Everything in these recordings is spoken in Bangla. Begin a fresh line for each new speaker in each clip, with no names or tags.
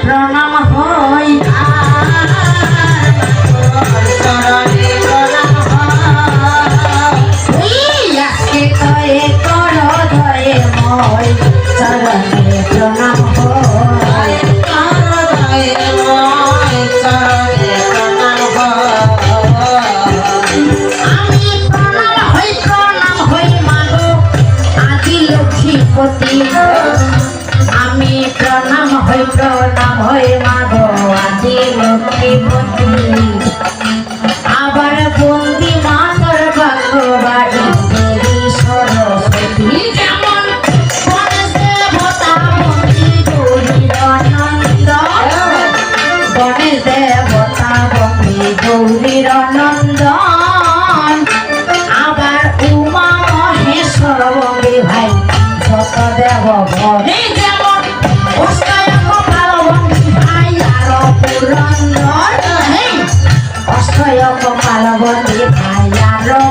প্রণাম হই মাগো আদি লক্ষ্মীপতি আবার বন্দি মাতর বাক্য দেবী সরস্বতী। যেমন গণেশ দেবতা বন্দে গৌরীর নন্দন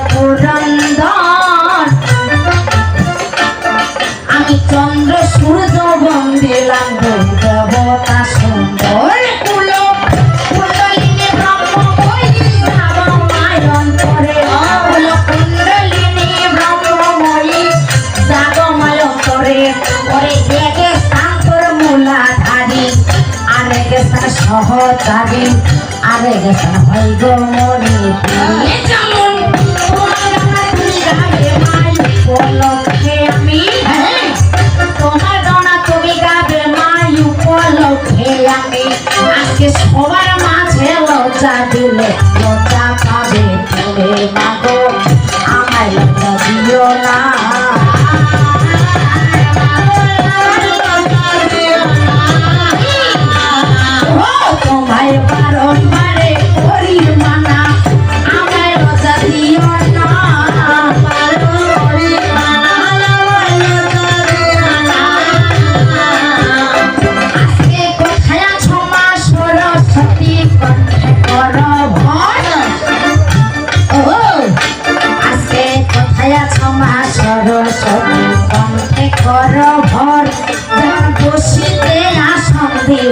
পুরন্দর আমি চন্দ্র সূর্য বন্দিলাম দেবতা সুন্দর কুল কুণ্ডলিনী ব্রহ্ম বলি যাব মায়ন্তরে কুল উপলক্ষে আমি তোমার গণা তুমি গাবে মাই উপলক্ষে আমি। আজকে সবার মাঝে লজ্জা দিলে লজ্জা পাবে তুমি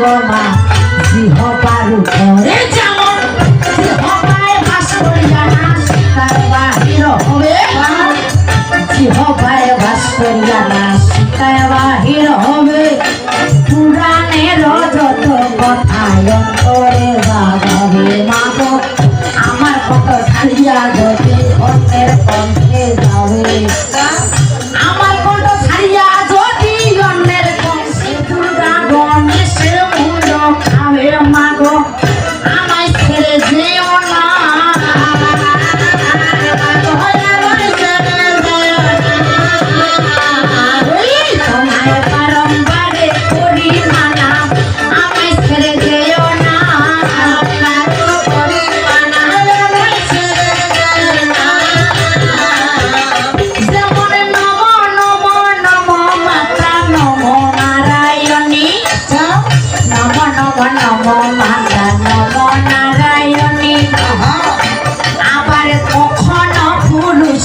দিব মা গৃহ পারু যেমন গৃহপায় বাস করিয়া না সীতার বাহির হবে। গৃহপায় বাস করিয়া আমার কত ছাড়িয়া যদি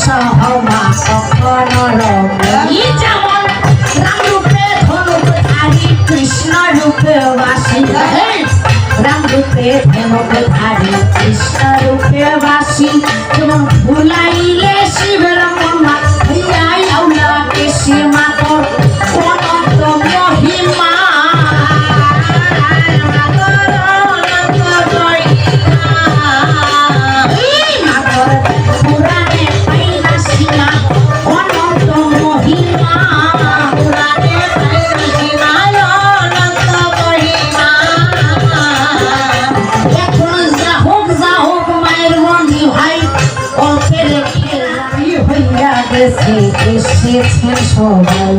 হওয়া কখনো রমণী যেমন রাম রূপে ধনুক ধারী কৃষ্ণ রূপে বাসী রাম ভুলাইলে শিবের এসেছেন সবাই